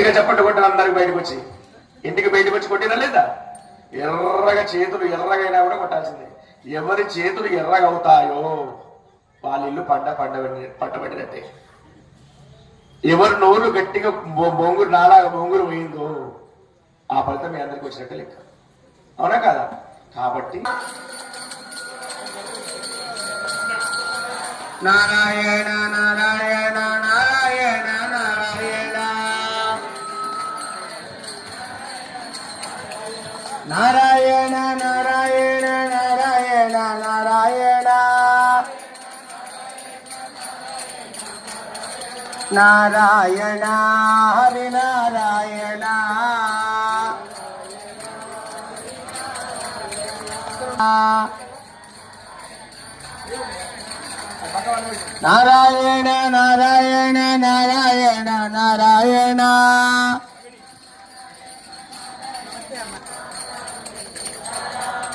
ఇక చెప్పండి కొట్టిన అందరికి బయటకు వచ్చి. ఇంటికి బయటకు వచ్చి కొట్టినా లేదా? ఎర్రగా చేతులు ఎర్రగైనా కూడా కొట్టాల్సిందే. ఎవరి చేతులు ఎర్రగా అవుతాయో వాళ్ళ ఇల్లు పంట పండ పట్టబడినట్టే ఎవరి నోరు గట్టిగా బొంగురు నాలాగా బొంగురు పోయిందో ఆ ఫలితం మీ అందరికి వచ్చినట్టే లెక్క. అవునా కాదా? కాబట్టి నారాయణ నారాయణ. నారాయణ నారాయణ నారాయణ నారాయణ. నారాయణ హరి నారాయణ. నారాయణ నారాయణ నారాయణ నారాయణ.